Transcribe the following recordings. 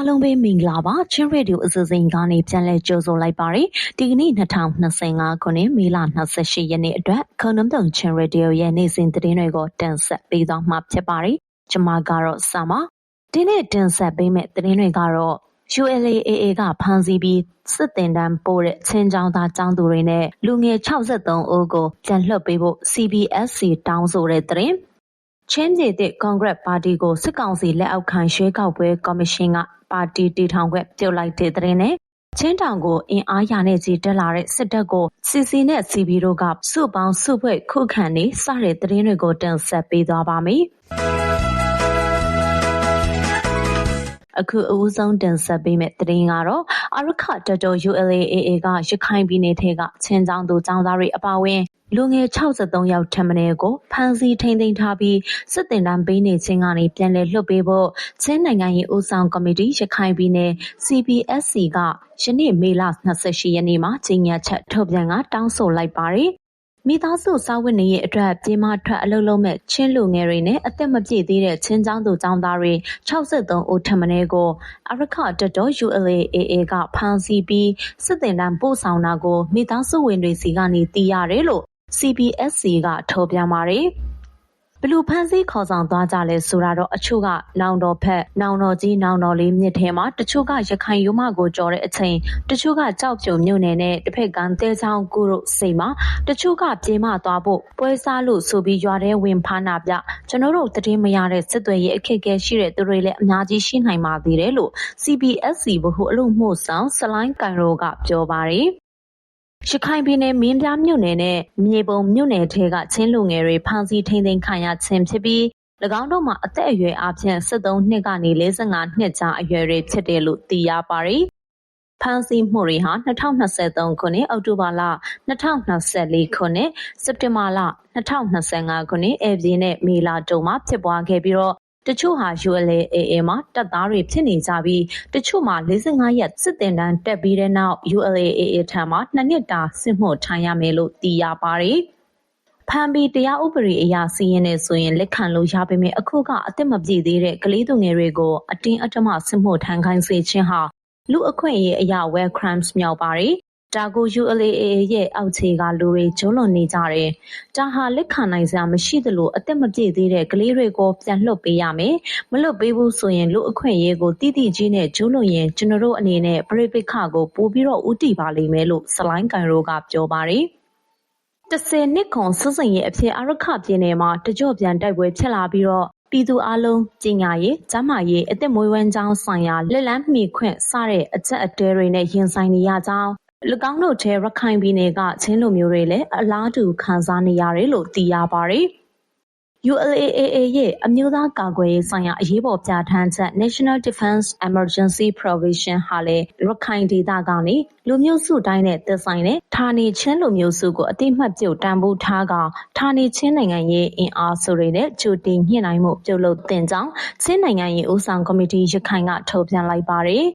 အားလုံးပဲမင်္ဂလာပါချင်းရေဒီယိုအစီအစဉ်ကနေပြန်လည်ကြိုဆိုလိုက်ပါရယ်ဒီကနေ့2025ခုနှစ်မေလ28ရက်နေ့အတွက်ခုံနုံတုံချင်းရေဒီယိုရဲ့နေ့စဉ်သတင်းတွေကိုတင်ဆက်ပေးသွားမှာဖြစ်ပါရယ်ကျွန်မကတော့ဆာမဒီနေ့တင်ဆက်ပေးမယ့်သတင်းတွေကတော့ ULAAA ကဖမ်းဆီးပြီးစစ်တင်တန်းပို့တဲ့ချင်းချောင်းသားចောင်းသူတွေနဲ့လူငယ်63ဦးကိုပြန်လွှတ်ပေးဖို့ CBSC တောင်းဆိုတဲ့သတင်း ချင်းပြည်သည့်ကွန်ဂရက်ပါတီကိုစစ်ကောင်စီလက်အောက်ခံရွေးကောက်ပွဲကော်မရှင်ကပါတီတည်ထောင်ခွင့်ပြုလိုက်တဲ့သတင်းနဲ့ချင်းတောင်ကိုအင်အားရနဲ့ကြီးတက်လာတဲ့စစ်တပ်ကိုစီစီနဲ့စီဘီတို့ကစုပေါင်းစုဖွဲ့ခုခံနေစတဲ့သတင်းတွေကိုတင်ဆက်ပေးသွားပါမယ်။ အခုအဦးဆုံးတင်ဆက်ပေးမယ့်သတင်းကတော့အရခတတော် ULAAA ကရခိုင်ပြည်နယ်ထဲကချင်းချောင်းသူចောင်းသားတွေအပါအဝင်လူငယ်63ယောက်ထက်မနည်းကိုဖမ်းဆီးထိန်းသိမ်းထားပြီးစစ်တင်တန်းပေးနေခြင်းကနေပြန်လည်လွှတ်ပေးဖို့ချင်းနိုင်ငံရေးဦးဆောင်ကော်မတီရခိုင်ပြည်နယ် CPSC ကယနေ့မေလ28ရက်နေ့မှာကြီးညာချက်ထုတ်ပြန်ကတောင်းဆိုလိုက်ပါတယ် မိသားစုစားဝတ်နေရေးအတွက်ပြေးမထွက်အလုပ်လုပ်မဲ့ချင်းလူငယ်တွေနဲ့အသက်မပြည့်သေးတဲ့ချင်းချောင်းသူចောင်းသားတွေ63ဦးထပ်မံကိုအရခတတော် ULAAA ကဖမ်းဆီးပြီးစစ်တင်တန်းပို့ဆောင်တာကိုမိသားစုဝင်တွေစီကနေသိရတယ်လို့ CBSC ကထုတ်ပြန်ပါတယ်။ ဘလူဖန်းစည်းခေါ်ဆောင်သွားကြလဲဆိုတာတော့အချို့ကနောင်တော်ဖက်နောင်တော်ကြီးနောင်တော်လေးမြစ်ထဲမှာတချို့ကရခိုင်ရိုးမကိုကြော်တဲ့အချိန်တချို့ကကြောက်ပြုံမြို့နယ်နဲ့တစ်ဖက်ကန်းတဲချောင်းကုတို့စိတ်မှာတချို့ကပြေးမသွားဖို့ပွဲစားလို့ဆိုပြီးရွာထဲဝင်ဖားနာပြကျွန်တော်တို့တည်င်းမရတဲ့စစ်တွေရဲ့အခက်အခဲရှိတဲ့သူတွေလည်းအများကြီးရှိနိုင်ပါသေးတယ်လို့ CBSC ဘဟုအလို့မှုဆောင်စလိုင်းကန်ရိုကပြောပါတယ် ရခိုင်ပြည်နယ် မင်းပြားမြို့နယ်နဲ့ မြေပုံမြို့နယ်ထဲက ချင်းလူငယ်တွေ ဖမ်းဆီးထိန်းသိမ်းခံရခြင်းဖြစ်ပြီး၎င်းတို့မှာ အသက်အရွယ်အားဖြင့်73နှစ်ကနေ45နှစ်ကြားအရွယ်တွေ ဖြစ်တယ်လို့ သိရပါတယ်။ဖမ်းဆီးမှုတွေဟာ2023ခုနှစ် အောက်တိုဘာလ2024ခုနှစ် စက်တင်ဘာလ2025ခုနှစ် ဧပြီနဲ့ မေလတုန်းမှာ ဖြစ်ပွားခဲ့ပြီးတော့ တချို့ဟာ ULA-AA မှာ တပ်သားတွေဖြစ်နေကြပြီး တချို့မှာ45ရက် စစ်တင်တန်းတက်ပြီးတဲ့နောက် ULA-AA ထံမှာနှစ်နှစ်တာ စစ်မှုထမ်းရမယ်လို့ သိရပါတယ်။ဖမ်းပြီး တရားဥပဒေအရ စီရင်နေဆိုရင် လက်ခံလို့ရပေမဲ့အခုက အသက်မပြည့်သေးတဲ့ ကလေးသူငယ်တွေကို အတင်းအဓမ္မ စစ်မှုထမ်းခိုင်းစေခြင်းဟာ လူအခွင့်အရေးအရာ well crimes မြောက်ပါတယ် ဒါကို ULAA ရဲ့ အောက်ခြေကလူတွေ ကျူးလွန်နေကြတယ်။ဒါဟာ လက်ခံနိုင်စရာမရှိသလို အသက်မပြည့်သေးတဲ့ ကလေးတွေကို ပြန်လွှတ်ပေးရမယ်။မလွှတ်ပေးဘူးဆိုရင် လူအခွင့်အရေးကိုတိတိကျကျနဲ့ ကျူးလွန်ရင် ကျွန်တော်တို့အနေနဲ့ပရိပိခကို ပို့ပြီးတော့ဥတီပါလိမ့်မယ် လို့စလိုင်းကန်ရိုက ပြောပါတယ်။တဆယ်နှစ်ခွန် စစ်စင်ရဲ့အဖြစ်အရခပြည်နယ်မှာ တကြော့ပြန်တိုက်ပွဲဖြစ်လာပြီးတော့ ပြည်သူအလုံး ပညာရေး၊ကျန်းမာရေး အသက်မွေးဝမ်းကြောင်းဆိုင်ရာ လက်လန်းမီခွင့် စတဲ့အချက်အတဲတွေနဲ့ ရင်ဆိုင်နေရကြောင်း၎ င်းတို့ထဲရခိုင်ပြည်နယ်ကချင်းလူမျိုးတွေလည်းအလားတူခံစားနေရတယ်လို့သိရပါတယ်။ ULAAA ရဲ့အမျိုးသားကာကွယ်ရေးဆိုင်ရာအရေးပေါ်ပြဋ္ဌာန်းချက် National Defense Emergency Provision ဟာလည်းရခိုင်ဒေသကနေလူမျိုးစုတိုင်းနဲ့သက်ဆိုင်တဲ့ဌာနေချင်းလူမျိုးစုကိုအတိအမှတ်ပြုတန်ဖိုးထားကာဌာနေချင်းနိုင်ငံရေးအင်အားစုတွေနဲ့ကြိုတင်ညှိနှိုင်းမှုပြုလုပ်သင့်ကြောင်းချင်းနိုင်ငံရေးဦးဆောင်ကော်မတီရခိုင်ကထုတ်ပြန်လိုက်ပါတယ်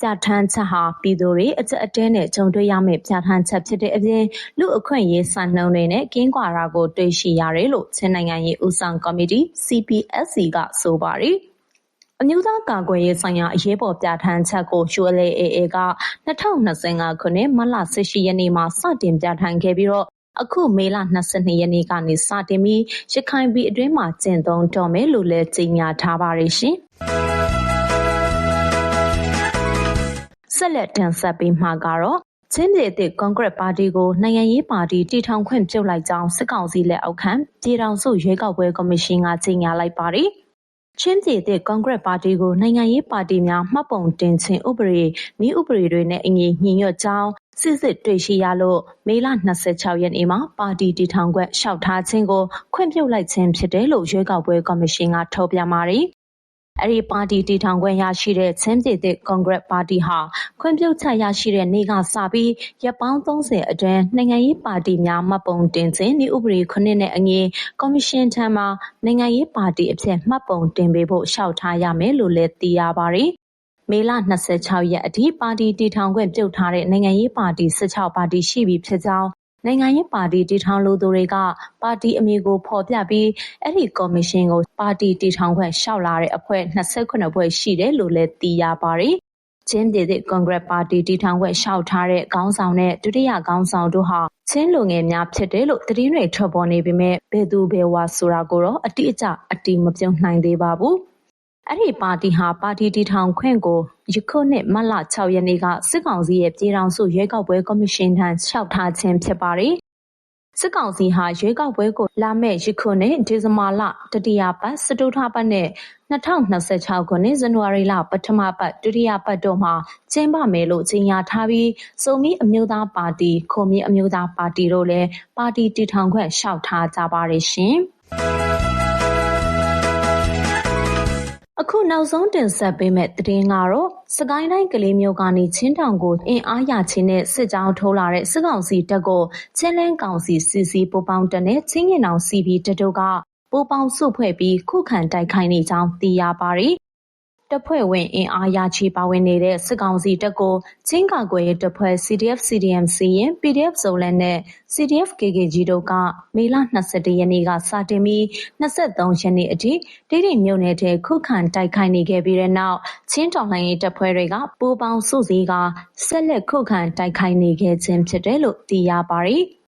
ပြဋ္ဌာန်းချက်ဟာပြည်သူတွေအကျပ်အတည်းနဲ့ကြုံတွေ့ရမယ့်ပြဋ္ဌာန်းချက်ဖြစ်တဲ့အပြင်လူ့အခွင့်အရေးစံနှုန်းတွေနဲ့ကင်းကွာတာကိုတွေ့ရှိရတယ်လို့ချင်းနိုင်ငံရေးဦးဆောင်ကော်မတီ CPSC ကဆိုပါတယ်။အမျိုးသားကာကွယ်ရေးဆိုင်ရာအရေးပေါ်ပြဋ္ဌာန်းချက်ကို ULAA က2025ခုနှစ်မတ်လ18ရက်နေ့မှာစတင်ပြဋ္ဌာန်းခဲ့ပြီးတော့အခုမေလ22ရက်နေ့ကနေစတင်ပြီးရခိုင်ပြည်အတွင်းမှာကျင့်သုံးတော့မယ်လို့လည်းကြေညာထားပါတယ်ရှင်။ ဆက်လက်တင်ဆက်ပေးမှာကတော့ချင်းပြည်သည့်ကွန်ဂရက်ပါတီကိုနိုင်ငံရေးပါတီတည်ထောင်ခွင့်ပြုလိုက်ကြောင်းစစ်ကောင်စီလက်အောက်ခံပြည်ထောင်စုရွေးကောက်ပွဲကော်မရှင်ကကြေညာလိုက်ပါတယ်။ချင်းပြည်သည့်ကွန်ဂရက်ပါတီကိုနိုင်ငံရေးပါတီများမှတ်ပုံတင်ခြင်းဥပဒေနည်းဥပဒေတွေနဲ့အညီညီညွတ်ကြောင်းစစ်စစ်တွေ့ရှိရလို့မေလ26ရက်နေ့မှာပါတီတည်ထောင်ခွင့်လျှောက်ထားခြင်းကိုခွင့်ပြုလိုက်ခြင်းဖြစ်တယ်လို့ရွေးကောက်ပွဲကော်မရှင်ကထုတ်ပြန်ပါတယ်။ အဲဒီပါတီတည်ထောင်ခွင့်ရရှိတဲ့ချင်းပြည်သစ်ကွန်ဂရက်ပါတီဟာခွင့်ပြုချက်ရရှိတဲ့နေ့ကစပြီးရက်ပေါင်း30အတွင်းနိုင်ငံရေးပါတီများမှတ်ပုံတင်ခြင်းဤဥပဒေခုနှစ်နဲ့အညီကော်မရှင်ထံမှနိုင်ငံရေးပါတီအဖြစ်မှတ်ပုံတင်ပေးဖို့လျှောက်ထားရမယ်လို့လည်းသိရပါတယ်။မေလ26ရက်အထိပါတီတည်ထောင်ခွင့်ပြုထားတဲ့နိုင်ငံရေးပါတီ16ပါတီရှိပြီဖြစ်ကြောင်း နိုင်ငံရေးပါတီတည်ထောင်လိုသူတွေက ပါတီအမည်ကိုဖော်ပြပြီး အဲ့ဒီကော်မရှင်ကို ပါတီတည်ထောင်ခွင့်လျှောက်လာတဲ့အဖွဲ့28ဖွဲ့ရှိတယ်လို့လည်း သိရပါတယ်။ချင်းပြည်သည့်ကွန်ဂရက်ပါတီတည်ထောင်ခွင့်လျှောက်ထားတဲ့ ခေါင်းဆောင်နဲ့ ဒုတိယခေါင်းဆောင်တို့ဟာ ချင်းလူငယ်များဖြစ်တယ်လို့ သတင်းတွေ ထွက်ပေါ်နေပေမဲ့ဘယ်သူဘယ်ဝါဆိုတာကိုတော့ အတိအကျ အတိမပြုံနိုင်သေးပါဘူး။ အဲ့ဒီပါတီဟာပါတီတည်ထောင်ခွင့်ကိုယခုနှစ်မတ်လ6ရက်နေ့ကစစ်ကောင်စီရဲ့ပြည်ထောင်စုရွေးကောက်ပွဲကော်မရှင်ထံလျှောက်ထားခြင်းဖြစ်ပါတယ်။စစ်ကောင်စီဟာရွေးကောက်ပွဲကိုလာမယ့်ယခုနှစ်ဒီဇင်ဘာလတတိယပတ်စတုထပတ်နဲ့2026ခုနှစ်ဇန်နဝါရီလပထမပတ်ဒုတိယပတ်တို့မှာကျင်းပမယ်လို့ကြေညာထားပြီးစုံမီအမျိုးသားပါတီခုံမီအမျိုးသားပါတီတို့လည်းပါတီတည်ထောင်ခွင့်လျှောက်ထားကြပါတယ်ရှင်။ အခုနောက်ဆုံးတင်ဆက်ပေးမယ့်သတင်းကတော့စကိုင်းတိုင်းကလေးမျိုးကနေချင်းတောင်ကိုအင်အားရချင်းနဲ့စစ်ကြောင်းထိုးလာတဲ့စစ်ကောင်စီတပ်ကိုချင်းလန်းကောင်စီစီစီပူပေါင်းတပ်နဲ့ချင်းငင်အောင်စီပီတတို့ကပူပေါင်းစုဖွဲ့ပြီးခုခံတိုက်ခိုက်နေကြောင်းသိရပါတယ် တပ်ဖွဲ့ဝင်အင်အားရချီပါဝင်နေတဲ့ စစ်ကောင်စီတပ်ကို ချင်းကာကွယ်ရေးတပ်ဖွဲ့ CDF CDM စီရင် PDF ဇုံလန်နဲ့ CDF KKG တို့က မေလ22ရက်နေ့က စတင်ပြီး23ရက်နေ့အထိတိတိမြို့နယ်ထဲ ခုခံတိုက်ခိုက်နေခဲ့ပြီးတဲ့နောက် ချင်းတော်လှန်ရေးတပ်ဖွဲ့တွေက ပူးပေါင်းစုစည်းကဆက်လက်ခုခံတိုက်ခိုက်နေခဲ့ခြင်းဖြစ်တယ်လို့ သိရပါတယ်။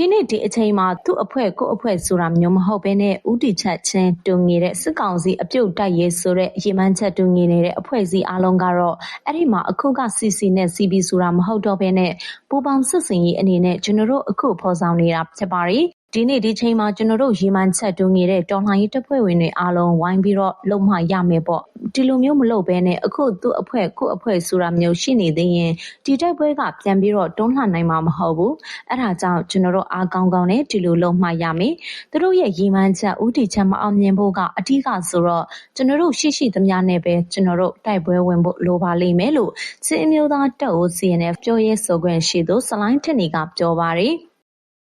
ဒီနေ့ဒီအချိန်မှာသူ့အဖွဲ့ကိုအဖွဲ့ဆိုတာမျိုးမဟုတ်ဘဲနဲ့ဥတီချက်ချင်းတူငနေတဲ့စစ်ကောင်စီအပြုတ်တိုက်ရေးဆိုတဲ့အရေးမှန်းချက်တူငနေတဲ့အဖွဲ့အစည်းအလုံးကတော့အဲ့ဒီမှာအခုက CC နဲ့ CB ဆိုတာမဟုတ်တော့ဘဲနဲ့ပူပေါင်းစစ်စင်ရေးအနေနဲ့ကျွန်တော်တို့အခုဖော်ဆောင်နေတာဖြစ်ပါတယ် ဒီနေ့ ဒီချိန်မှာ ကျွန်တော်တို့ရေမှန်ချက်တူနေတဲ့ တော်လှန်ရေးတပ်ဖွဲ့ဝင်တွေအားလုံး ဝိုင်းပြီးတော့ လုံမှရမယ်ပေါ့ ဒီလိုမျိုး မလုပ်ဘဲနဲ့ အခု သူ့အဖွဲ့ ကိုအဖွဲ့ဆိုတာမျိုး ရှိနေသေးရင် ဒီတိုက်ပွဲက ပြန်ပြီးတော့ တွန်းလှန်နိုင်မှာ မဟုတ်ဘူး အဲ့ဒါကြောင့် ကျွန်တော်တို့ အားကောင်းကောင်းနဲ့ ဒီလိုလုံမှရမယ် သူတို့ရဲ့ရေမှန်ချက်ဥတီချက် မအောင်မြင်ဖို့ကအထူးကဆိုတော့ ကျွန်တော်တို့ ရှိရှိသမျှနဲ့ပဲ ကျွန်တော်တို့ တိုက်ပွဲဝင်ဖို့ လိုပါလိမ့်မယ် လို့စစ်အမျိုးသားတပ်ဦး CNF ပြောရေးဆိုခွင့်ရှိသူစလိုင်းထက်နီက ပြောပါတယ်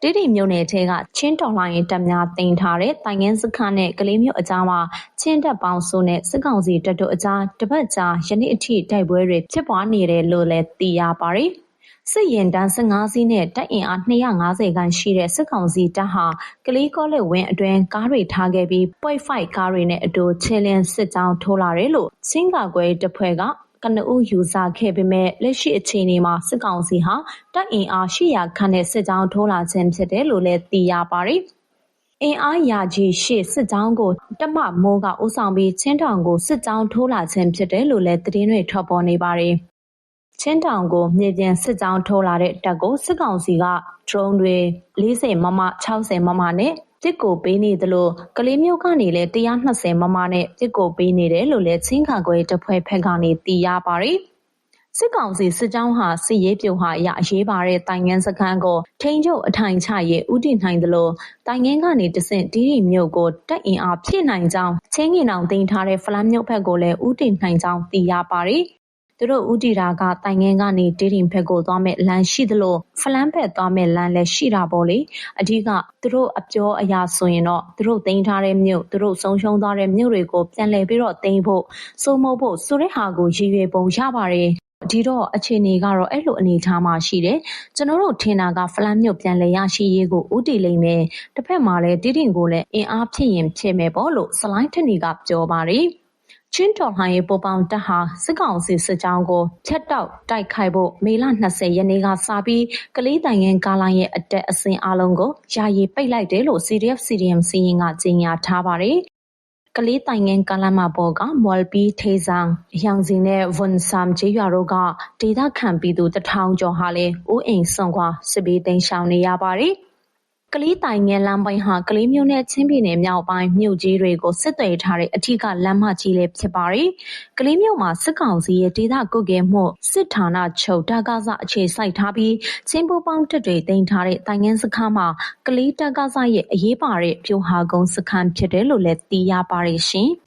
တိတိမြို့နယ်ထဲကချင်းတော်လှန်ရေးတပ်များတင်ထားတဲ့တိုင်ငင်းစခန်းနဲ့ကလေးမြို့အကြားမှာချင်းတပ်ပေါင်းစုနဲ့စစ်ကောင်စီတပ်တို့အကြားတပတ်ကြာယနေ့အထိတိုက်ပွဲတွေဖြစ်ပွားနေတယ်လို့လည်းသိရပါတယ်။စစ်ရင်တန်း15စီးနဲ့တပ်အင်အား250ခန့်ရှိတဲ့စစ်ကောင်စီတပ်ဟာကလေးကောလက်ဝင်းအတွင်းကားတွေထားခဲ့ပြီး point 5ကားတွေနဲ့အတူချင်းလင်းစစ်ကြောင်းထိုးလာတယ်လို့ချင်းကာကွယ်တပ်ဖွဲ့က ကနဦးယူဆခဲ့ပေမဲ့လက်ရှိအခြေအနေမှာစစ်ကောင်စီဟာတပ်အင်အား800ခန့်နဲ့စစ်ကြောင်းထိုးလာခြင်းဖြစ်တယ်လို့လည်းသိရပါတယ်။အင်အားရာကြီးရှေ့စစ်ကြောင်းကိုတမမိုးကဦးဆောင်ပြီးချင်းတောင်ကိုစစ်ကြောင်းထိုးလာခြင်းဖြစ်တယ်လို့လည်းသတင်းတွေထွက်ပေါ်နေပါတယ်။ချင်းတောင်ကိုမြေပြင်စစ်ကြောင်းထိုးလာတဲ့တပ်ကိုစစ်ကောင်စီက drone တွေ40မမ60မမနဲ့ ပြစ်ကိုပေးနေသလိုကလေးမျိုးကနေလည်း120မမနဲ့ပြစ်ကိုပေးနေတယ်လို့လည်းချင်းခါခွဲတပ်ဖွဲ့ဖက်ကနေသိရပါတယ်။စစ်ကောင်စီစစ်ကြောင်းဟာစစ်ရေးပြိုဟာအရအရေးပါတဲ့တိုင်ငန်းစခန်းကိုထိန်းချုပ်အထိုင်ချရေးဥတည်နိုင်သလိုတိုင်ငန်းကနေတဆင့်ဒီရီမြို့ကိုတက်အင်အားဖြည့်နိုင်ကြောင်းချင်းငင်အောင်တင်ထားတဲ့ဖလန်မြို့ဘက်ကိုလည်းဥတည်နိုင်ကြောင်းသိရပါတယ်။ သူတို့ဦးတည်တာကတိုင်ငင်းကနေတေးတင်ဘက်ကိုသွားမဲ့လမ်းရှိသလိုဖလန်းဘက်သွားမဲ့လမ်းလည်းရှိတာပေါ့လေအဓိကသူတို့အပြောအရာဆိုရင်တော့သူတို့တင်ထားတဲ့မြို့သူတို့ဆုံးရှုံးသွားတဲ့မြို့တွေကိုပြန်လည်ပြီးတော့တင်ဖို့စိုးမိုးဖို့ဆိုတဲ့ဟာကိုရည်ရွယ်ပုံရပါတယ်ဒီတော့အခြေအနေကတော့အဲ့လိုအနေထားမှာရှိတယ်ကျွန်တော်တို့ထင်တာကဖလန်မြို့ပြန်လဲရရှိရေးကိုဥတီလိမ့်မယ်တစ်ဖက်မှာလည်းတိတင်ကိုလည်းအင်အားဖြစ်ရင်ဖြစ်မယ်ပေါ့လို့စလိုင်းထနီကပြောပါတယ် ချင်းတော်လှန်ရေးပူပေါင်းတပ်ဟာစစ်ကောင်စီစစ်ကြောင်းကိုဖျက်တောက်တိုက်ခိုက်ဖို့မေလ20ရက်နေ့ကစပြီးကလေးတိုင်ငန်းကားလိုင်းရဲ့အတက်အဆင်းအလုံးကိုယာယီပိတ်လိုက်တယ်လို့ CDF CDM စီရင်ကကြေညာထားပါတယ်ကလေးတိုင်ငန်းကားလမ်းမပေါ်ကမော်လ်ပီထေဇန်ရောင်စင်နဲ့ဝန်ဆမ်ကျေးရွာတို့ကဒေသခံပြည်သူတထောင်ကျော်ဟာလည်းအိုးအိမ်ဆွန့်ခွာစစ်ဘေးတိမ်းရှောင်နေရပါတယ်။ ကလေးတိုင်ငယ်လမ်းပိုင်းဟာကလေးမြို့နဲ့ချင်းပြည်နယ်မြောက်ပိုင်းမြို့ကြီးတွေကိုဆက်သွယ်ထားတဲ့အထူးလမ်းမကြီးလည်းဖြစ်ပါတယ်။ကလေးမြို့မှာစစ်ကောင်စီရဲ့ဒေသကုတ်ကဲမှုစစ်ဌာနချုပ်တကားစအခြေစိုက်ထားပြီးချင်းပူပေါင်းတပ်တွေတင်ထားတဲ့တိုင်ငန်းစခန်းမှာကလေးတကားစရဲ့အရေးပါတဲ့ပြိုဟာကုန်းစခန်းဖြစ်တယ်လို့လည်းသိရပါတယ်ရှင်။